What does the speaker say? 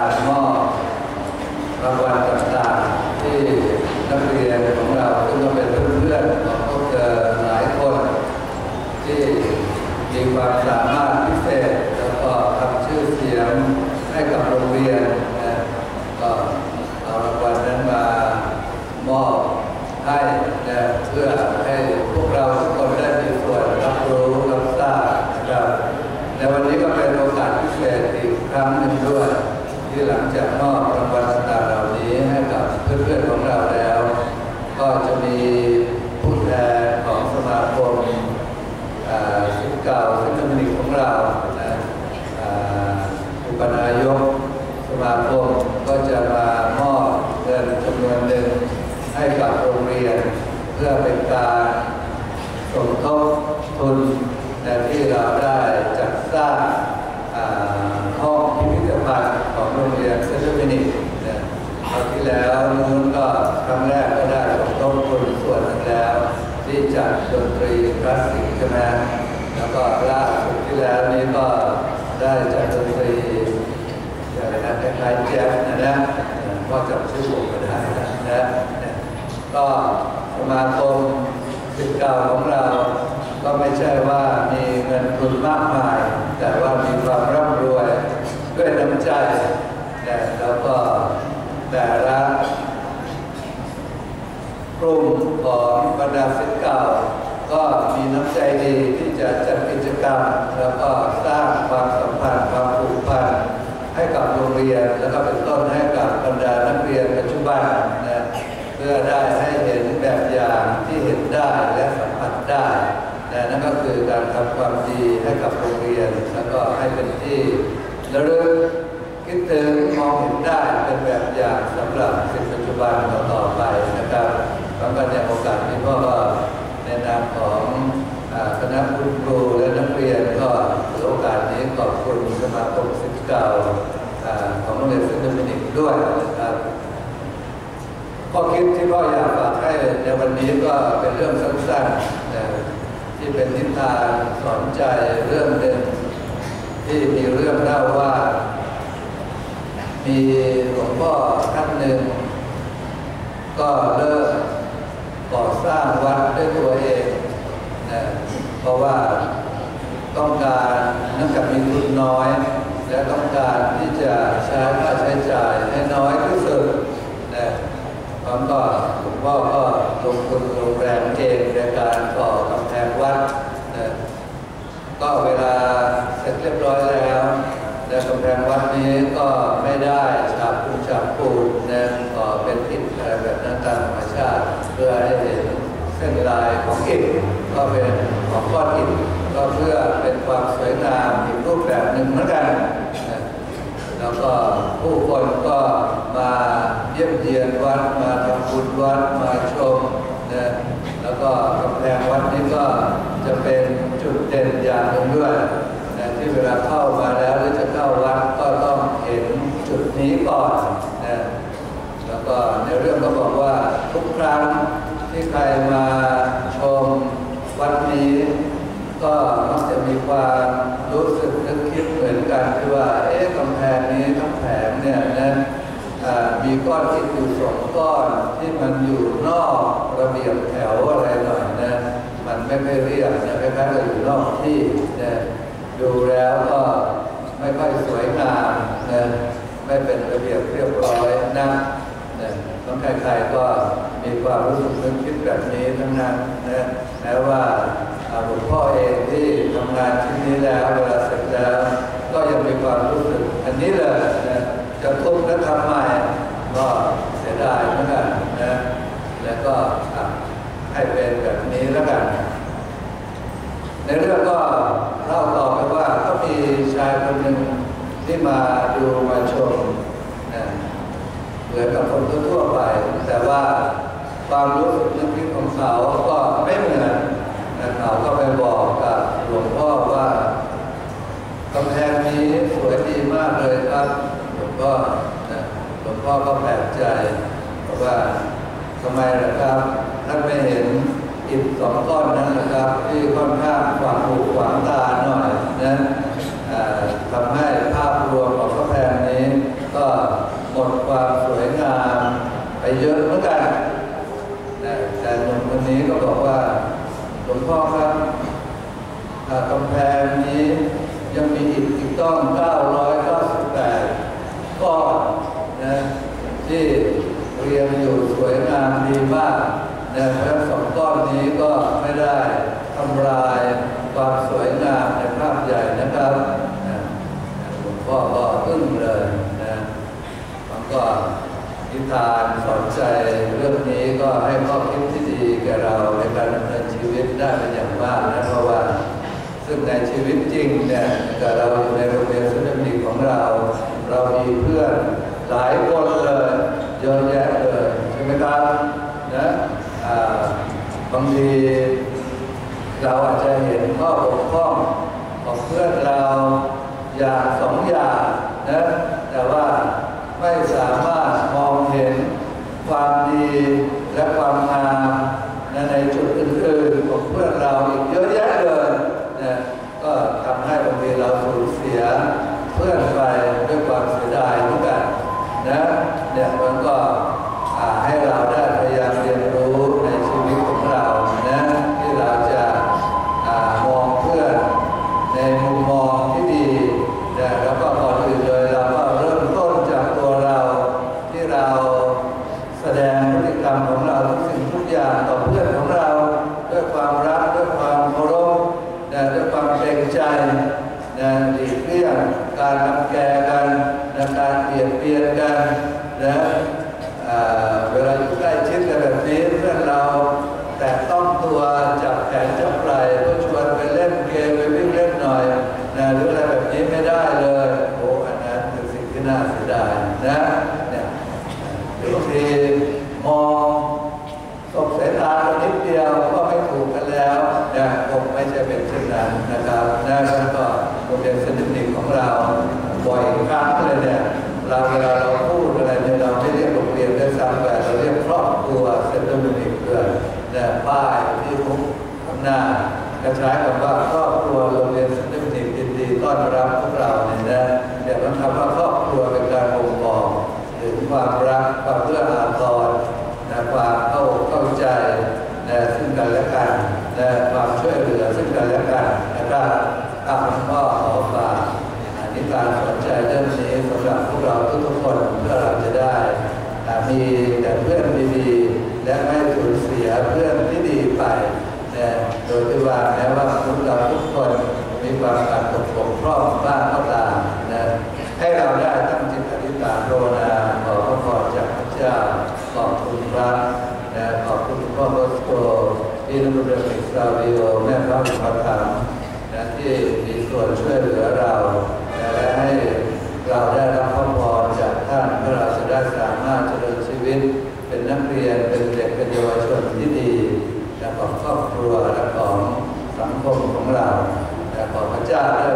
การมอบรางวัลต่างๆที่นักเรียนของเราซึ่งเป็นเพื่อนๆของพวกเธอหลายคน ที่มีความสามารถ เพื่อนๆของเราแล้ว ก็จะมีผู้แทนของสมาคมสิทธิ์เก่าสิทธิ์คมนิสต์ของเรานะอุปนายกสมาคมก็จะมามอบเงินจำนวนหนึ่งให้กับโรงเรียน เพื่อเป็นการสมทบทุนแต่ที่เราได้จัดสร้างอ่าห้องพิพิธภัณฑ์ของโรงเรียนเซนต์มินิกเนี่ยคราว ที่แล้วนู้นก็ครั้งแรกก็ได้สมทบทุนส่วนหนึ่งแล้ว ที่จัดดนตรีคลาสสิกใช่ไหมแล้วก็ล่าสุดที่แล้วนี้ก็ได้จัดดนตรีอะไรนะคล้ายๆแจ๊สนะนะก็จำชื่อวงก็ได้นะนะก็สมาคมสิทธิ์เก่าของเรา ก็ไม่ใช่ว่ามีเงินทุนมากมาย แต่ว่ามีความร่ำรวยด้วยน้ำใจแต่แล้วก็ แต่ละกลุ่มของบรรดาศิษย์เก่า ก็มีน้ำใจดีที่จะจัดกิจกรรม แล้วก็สร้างความสัมพันธ์ความผูกพันให้กับโรงเรียน แล้วก็เป็นต้นให้กับบรรดานักเรียนปัจจุบันนะเพื่อได้ให้เห็นแบบอย่างที่เห็นได้และสัมผัสได้นะนั่นก็คือการทำความดีให้กับโรงเรียน แล้วก็ให้เป็นที่ระลึก คิดถึงมองเห็นได้เป็นแบบอย่างสำหรับสิ่งปัจจุบันต่อไปนะครับแล้วก็ในโอกาสนี้ก็ในนามของคณะคุณครูและนักเรียนก็ถือโอกาสนี้ขอบคุณสมาคมศิษย์เก่าอของโรงเรียนเซนต์โดมินิกด้วยนะครับข้อคิดที่พ่ออยากฝากให้ในวันนี้ก็เป็นเรื่องสั้นๆนะที่เป็นนิทานสอนใจเรื่องหนึ่งที่มีเรื่องเล่าว่า มีหลวงพ่อท่านหนึ่ง ก็เริ่มก่อสร้างวัดด้วยตัวเองนะเพราะว่าต้องการเนื่องจากมีทุนน้อย และต้องการที่จะใช้ค่าใช้จ่ายให้น้อยที่สุดนะแล้วก็หลวงพ่อก็ลงทุนโรงแรมเองในการก่อกำแพงวัดนะก็เวลาเสร็จเรียบร้อยแล้ว กำแพงวัดนี้ก็ไม่ได้ฉาบปูฉาบปูนนะก็เป็นอิฐแบบนั้นตามธรรมชาติเพื่อให้เห็นเส้นลายของอิฐก็เป็นของก้อนอิฐก็เพื่อเป็นความสวยงามอีกรูปแบบหนึ่งเหมือนกันนะแล้วก็ผู้คนก็มาเยี่ยมเยียนวัดมาทำบุญวัดมาชมนะแล้วก็กำแพงวัดนี้ก็จะเป็นจุดเด่นอย่างหนึ่งด้วย ที่เวลาเข้ามาแล้วหรือจะเข้าวัดก็ต้องเห็นจุดนี้ก่อนนะแล้วก็ในเรื่องก็บอกว่าทุกครั้งที่ใครมาชมวัดนี้ ก็มักจะมีความรู้สึกนึกคิดเหมือนกันที่ว่าเอ๊ะกำแพงนี้ทั้งแผงเนี่ยนะมีก้อนอิฐอยู่สองก้อนที่มันอยู่นอกระเบียบแถวอะไรหน่อยนะมันไม่ค่เรียบนะคล้ายๆกับอยู่นอกที่นะ ดูแล้วก็ไม่ค่อยสวยงามนะไม่เป็นระเบียบเรียบร้อยนะนะต้องใครๆก็มีความรู้สึกนึกคิดแบบนี้ทั้งนั้นนะแม้ว่าหลวงพ่อเองที่ทำงานที่นี้แล้วเวลาเสร็จแล้วก็ยังมีความรู้สึกอันนี้เลยนะจะทุบและทำใหม่ก็เสียดายเหมือนกันนะแล้วก็ให้เป็นแบบนี้แล้วกัน ในเรื่องก็เล่าต่อ คนหนึ่งที่มาดูมาชมนะเหมือนกับคนทั่วไป แต่ว่าความรู้สึกนึกคิดของเขาก็ไม่เหมือนนะเขาก็ไปบอกกับหลวงพ่อว่ากำแพงนี้สวยดีมากเลยครับหลวงพ่อนะหลวงพ่อก็แปลกใจบอกว่าทำไมล่ะครับท่านไม่เห็นอิฐสองก้อนนั้นนะครับ ที่ค่อนข้างขวางหูขวางตาหน่อยนะ ทำให้ภาพรวมของพระแพงนี้ ก็หมดความสวยงามไปเยอะเหมือนกันแต่หนุ่มคนนี้ก็บอกว่าหลวงพ่อครับกำแพงนี้ยังมีอีกอีกต้อง 998ก้อนนะที่เรียงอยู่สวยงามดีมากนะเพราะสองก้อนนี้ก็ไม่ได้ทำลายความสวยงามในภาพใหญ่นะครับ พ่อก็อึ้งเลยนะมันก็นิทานสอนใจเรื่องนี้ก็ให้ข้อคิดที่ดีแก่เราในการดำเนินชีวิตได้เป็นอย่างมากนะเพราะว่าซึ่งในชีวิตจริงเนี่ยแต่เราอยู่ในโรงเรียนสุนทรีของเรา เรามีเพื่อนหลายคนเลยเยอะแยะเลยใช่ไหมครับนะบางทีเราอาจจะเห็นข้อบกพร่องของเพื่อนเราอย่างสองอย่าง นะแต่ว่าไม่สามารถมองเห็นความดีและความงามนะในจุดอื่นๆของเพื่อนเราอีกเยอะแยะเลยนะก็ทำให้บางทีเราสูญเสียเพื่อนไปด้วยความเสียดายเหมือนกันนะเนี่ยมันก็อ่าให้เราได้พยายามเรียนรู้ในชีวิตของเรานะที่เราจะอ่ามองเพื่อนในมุมมองที่ดีนะแล้วก็ก่อนอื่นเลยเราก็เริ่มต้นจากตัวเราที่เรา แสดงพฤติกรรมของเราทุกสิ่งทุกอย่างต่อเพื่อนของเรา ด้วยความรักด้วยความเคารพนะด้วยความเกรงใจนะหลีกเลี่ยงการรังแกกันนะการเบียดเบียนกันนะอ่าเวลาอยู่ใกล้ชิดกันแบบนี้ เรา แต่ต้องตัวจับแขนจับไหล่เพื่อชวนไปเล่นเกมไปวิ่งเล่นหน่อยนะหรืออะไรแบบนี้ไม่ได้เลยโอ้อันนั้นคือสิ่งที่น่าเสียดายนะเนี่ยบางทีมองสบสายตากันนิดเดียวก็ไม่ถูกกันแล้วนะคงไม่ใช่เป็นเช่นนั้นนะครับนะแล้วก็โรงเรียนสนิทนิกของเราบ่อยครั้งเลยเนี่ยเราเวลาเราพูด ป้ายที่ทุกข้างหน้ากระช้ายคำว่าครอบครัวโรงเรียนเซนต์มินิกยินดีต้อนรับพวกเราเนี่ยนะเดี๋ยวมันทำว่าครอบครัวเป็นการบ่งบอกถึงความรักความเพื่ออาทรนะความเข้าเข้าใจนะซึ่งกันและกันและความช่วยเหลือซึ่งกันและกันนะครับข้าพเจ้าขอฝากอธิการสนใจเรื่องนี้สำหรับพวกเราทุกๆคนเพื่อเราจะได้ มีแต่เพื่อนดีๆและไม่สูญเสียเพื่อนที่ดีไปนะโดยที่ว่าแม้ว่าพวกเราทุกคนมีความการตกบกพ ร่องบ้างก็ตามนะให้เราได้ตั้งจิตอธิษฐานภาวนาขอพระพรจากพระเจ้าขอบคุณพระนะขอบคุณพ่อโบสโกที่นุ่มเรืองอิสราเอแม่พระอุปถัมภ์นะที่มีส่วนช่วยเหลือเราและให้เราได้รับพระพรจากท่านเพื่อเราจะได้สามารถเจริญชีวิต เป็นนักเรียนเป็นเด็กเป็นเยาวชนที่ดีและของครอบครัวและของสังคมของเราแต่ขอพระเจ้าได้